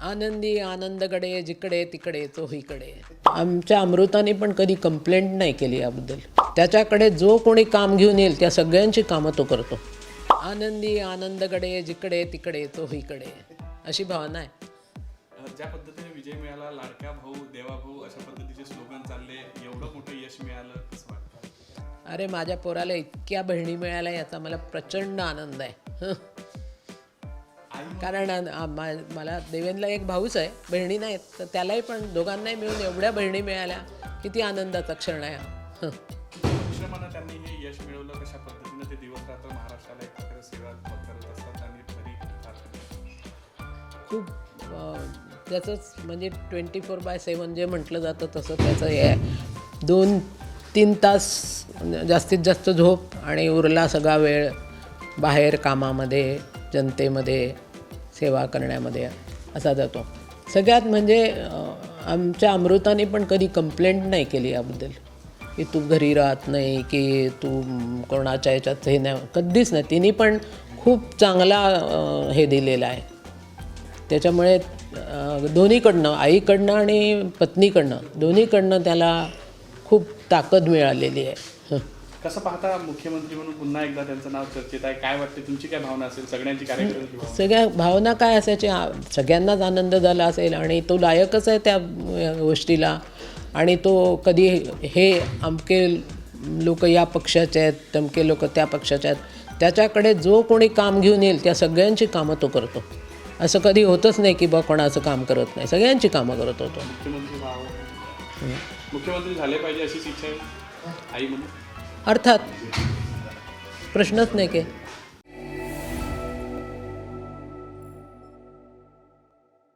आनंदी आनंदकडे जिकडे तिकडे तो इकडे. आमच्या अमृताने पण कधी कंप्लेंट नाही केली याबद्दल. त्याच्याकडे जो कोणी काम घेऊन येईल त्या सगळ्यांची कामं तो करतो. आनंदी आनंदकडे जिकडे तिकडे तो इकडे. अशी भावना आहे. ज्या पद्धतीने विजय मिळाला लाडक्या भाऊ देवा भाऊ अशा पद्धतीचे स्लोगन चालले एवढं मोठं यश मिळालं अरे माझ्या पोराला इतक्या बहिणी मिळाल्या याचा मला प्रचंड आनंद आहे. कारण मला देवेंद्रला एक भाऊच आहे बहिणी नाहीत तर त्यालाही पण दोघांनाही मिळून एवढ्या बहिणी मिळाल्या किती आनंदाचा क्षण आहे हा. हं. परिश्रमानं त्यांनी हे यश मिळवलं कशा पद्धतीनं ते दिवस रात्र महाराष्ट्राला एक प्रकारे सेवा करत असतात आणि तरी फार खूप त्याचंच म्हणजे twenty four by seven J म्हटलं जातं तसं त्याचं हे आहे दोन तीन तास जास्तीत जास्त झोप आणि उरला सगळा वेळ बाहेर कामामध्ये जनतेमध्ये सेवा करण्यामध्ये असा जातो. सगळ्यात म्हणजे आमच्या अमृताने पण कधी कंप्लेंट नाही केली याबद्दल. की तू घरी राहत नाही की तू कोणाच्या याच्यात हे नाही कधीच नाही. तिने पण खूप चांगला हे दिलेलं आहे. त्याच्यामुळे दोन्हीकडनं आईकडनं आणि पत्नीकडनं दोन्हीकडनं त्याला खूप ताकद मिळालेली आहे. कसं पाहता मुख्यमंत्री म्हणून पुन्हा एकदा त्यांचं नाव चर्चेत आहे? काय वाटते? तुमची काय भावना असेल? सगळ्यांची भावना सगळ्या भावना काय असायची? सगळ्यांनाच आनंद झाला असेल आणि तो लायकच आहे त्या गोष्टीला. आणि तो कधी हे अमके लोक या पक्षाचे आहेत तमके लोक त्या पक्षाचे आहेत त्याच्याकडे जो कोणी काम घेऊन येईल त्या सगळ्यांची कामं तो करतो. असं कधी होतच नाही की बा कोणाचं काम करत नाही. सगळ्यांची कामं करत होतो. मुख्यमंत्री झाले पाहिजे अशीच इच्छा आहे? आई म्हणून? अर्थात प्रश्नच नाही की.